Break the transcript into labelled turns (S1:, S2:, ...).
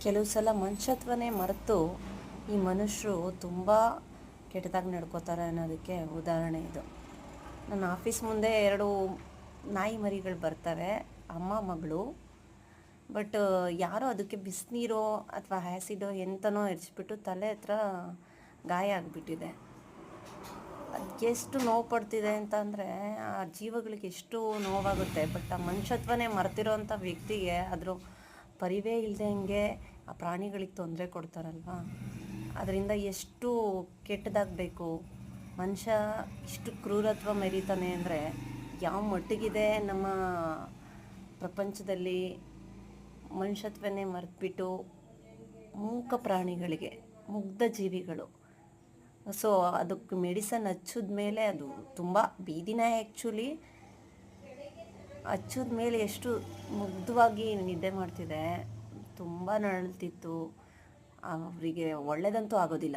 S1: ಕೆಲವು ಸಲ ಮನುಷ್ಯತ್ವನೇ ಮರೆತು ಈ ಮನುಷ್ಯರು ತುಂಬ ಕೆಟ್ಟದಾಗಿ ನಡ್ಕೋತಾರೆ ಅನ್ನೋದಕ್ಕೆ ಉದಾಹರಣೆ ಇದು. ನನ್ನ ಆಫೀಸ್ ಮುಂದೆ ಎರಡು ನಾಯಿ ಮರಿಗಳು ಬರ್ತವೆ, ಅಮ್ಮ, ಮಗಳು. ಬಟ್ ಯಾರೋ ಅದಕ್ಕೆ ಬಿಸಿನೀರೋ ಅಥವಾ ಆ್ಯಸಿಡೋ ಎಂತನೋ ಎರಚಿಬಿಟ್ಟು ತಲೆ ಹತ್ರ ಗಾಯ ಆಗಿಬಿಟ್ಟಿದೆ. ಅದಕ್ಕೆಷ್ಟು ಎಷ್ಟು ನೋವು ಪಡ್ತಿದೆ ಅಂತಂದರೆ ಆ ಜೀವಗಳಿಗೆ ಎಷ್ಟು ನೋವಾಗುತ್ತೆ. ಬಟ್, ಆ ಮನುಷ್ಯತ್ವನೇ ಮರೆತಿರೋಂಥ ವ್ಯಕ್ತಿಗೆ ಅದ್ರ ಪರಿವೇ ಇಲ್ಲದಂಗೆ ಆ ಪ್ರಾಣಿಗಳಿಗೆ ತೊಂದರೆ ಕೊಡ್ತಾರಲ್ವಾ? ಅದರಿಂದ ಎಷ್ಟು ಕೆಟ್ಟದಾಗಬೇಕು? ಮನುಷ್ಯ ಇಷ್ಟು ಕ್ರೂರತ್ವ ಮೆರೀತಾನೆ ಅಂದರೆ ಯಾವ ಮಟ್ಟಿಗಿದೆ ನಮ್ಮ ಪ್ರಪಂಚದಲ್ಲಿ ಮನುಷ್ಯತ್ವನೇ ಮರೆತುಬಿಟ್ಟು ಮೂಕ ಪ್ರಾಣಿಗಳಿಗೆ, ಮುಗ್ಧ ಜೀವಿಗಳು. ಸೊ ಅದಕ್ಕೆ ಮೆಡಿಸನ್ ಹಚ್ಚಿದ ಮೇಲೆ ಅದು ತುಂಬ ಬೀದಿನೇ ಆ್ಯಕ್ಚುಲಿ ಹಚ್ಚಿದ ಮೇಲೆ ಎಷ್ಟು ಮುಗ್ಧವಾಗಿ ನಿದ್ದೆ ಮಾಡ್ತಿದೆ ತುಂಬ ನರಳ್ತಿತ್ತು. ಅವರಿಗೆ ಒಳ್ಳೆಯದಂತೂ ಆಗೋದಿಲ್ಲ.